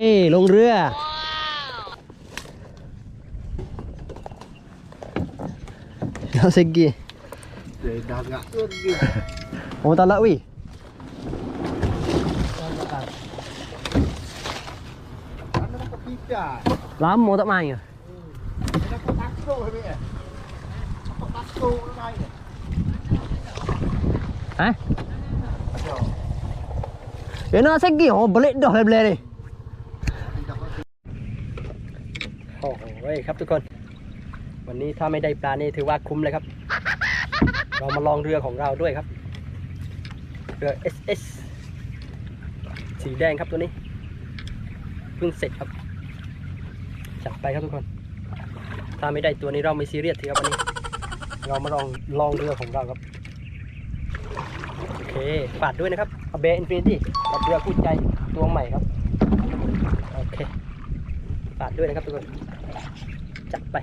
เอ้ยลงเรือเอาเซกี Để đạp ngã ướt đi โอ้ตอนละวิ Nó có pít chả ล้ำโมตะไโอ้โหครับทุกคน วันนี้ถ้าไม่ได้ปลานี่ถือว่าคุ้มเลยครับ เรามาลองเรือของเราด้วยครับ เรือ SS สีแดงครับตัวนี้เพิ่งเสร็จครับ จัดไปครับทุกคน ถ้าไม่ได้ตัวนี้เราไม่ซีเรียสทีครับวันนี้ เรามาลองลองเรือของเราครับ โอเคฝากด้วยนะครับเบอินฟินิตี้กับเรือคู่ใจตัวใหม่ครับ โอเคฝากด้วยนะครับทุกคน จัดไป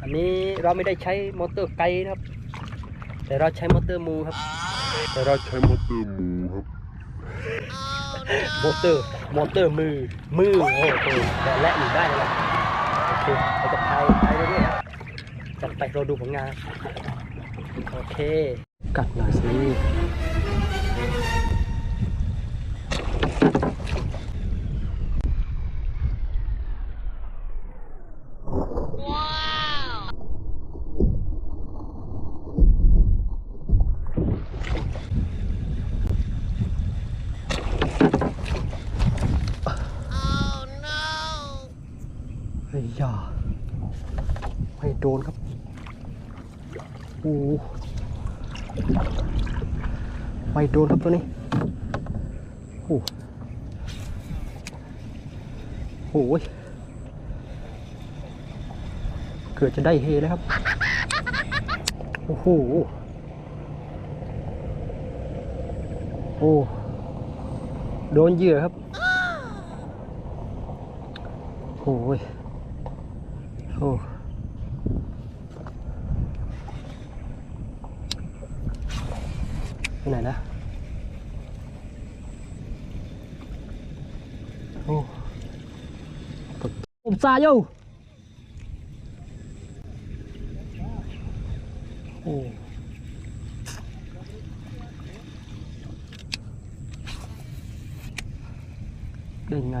อันนี้เราไม่ได้ใช้มอเตอร์ไกด์นะครับ แต่เราใช้มอเตอร์มูครับ แต่เราใช้มอเตอร์มูครับมอเตอร์มอเตอร์มือมือโอ้โหแต่และหนีได้นะครับโอเคเราจะพายพายเรื่อยๆครับจัดไปเราดูผลงานโอเคกัดหน่อยสิ เฮ้ยอย่าไม่โดนครับ โอ้ไม่โดนครับตัวนี้ โอ้โหโอ้ยเกิดจะได้เฮแล้วครับ โอ้โห โอ้ โดนเหยื่อครับ โอ้ย โอ้ไปไหนนะ โอ้ตกผมซาโยโอ้ได้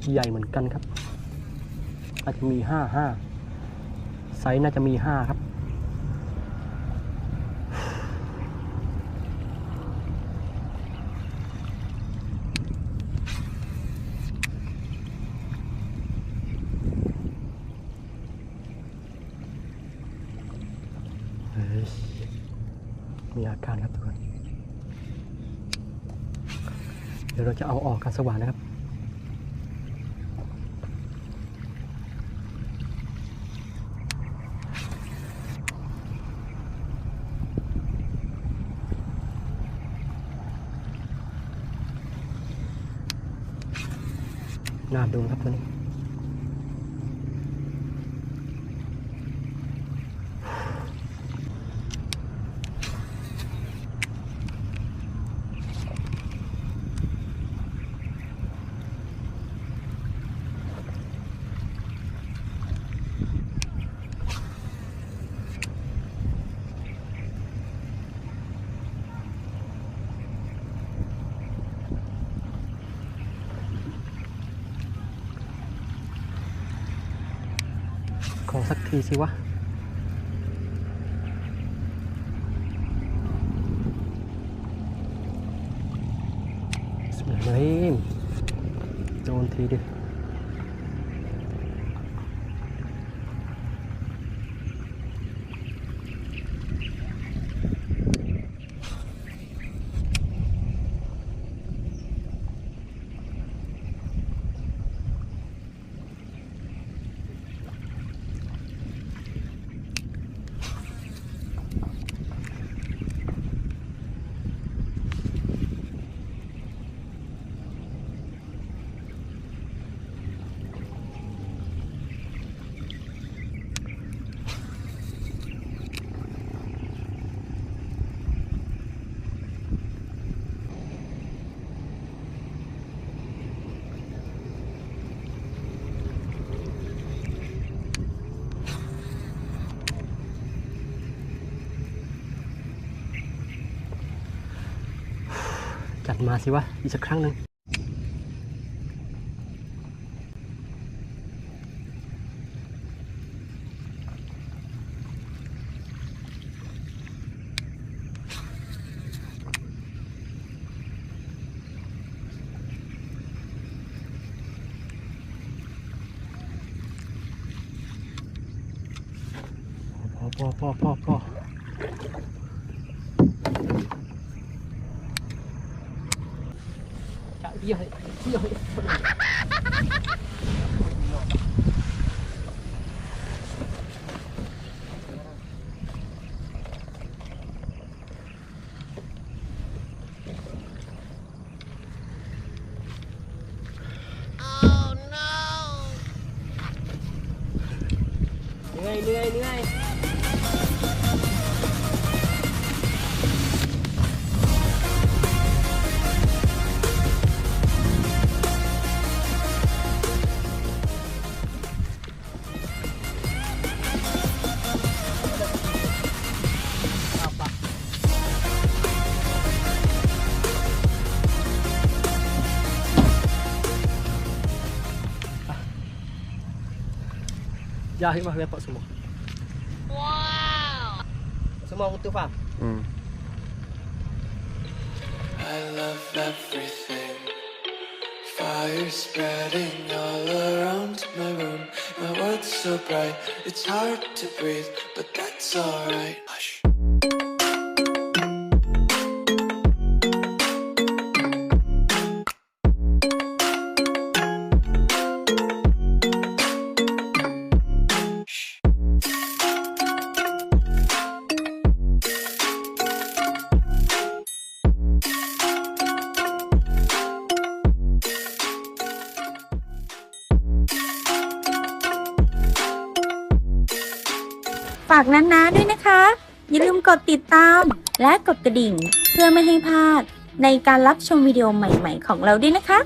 ใหญ่เหมือนกันครับ อาจจะมีห้าห้าไซส์น่าจะมีห้าครับเฮ้ยมีอาการครับทุกคน เดี๋ยวเราจะเอาออกกันสว่านนะครับ น่าดูครับตัวนี้ ขอสักทีสิวะสวยเลยโดนทีดิ จัดมาสิวะ อีกสักครั้งหนึ่งพอพอพอพอพอจะเยี่ยมเยี่ยม เหนื่อยเหนื่อย Jah khidmat dapat semua. Wow. Semua betul faham? Hmm. I love everything Fire spreading all around my room My world's so bright It's hard to breathe But that's alright ฝากนานาด้วยนะคะ อย่าลืมกดติดตามและกดกระดิ่ง เพื่อไม่ให้พลาดในการรับชมวิดีโอใหม่ ๆ ของเราด้วยนะคะ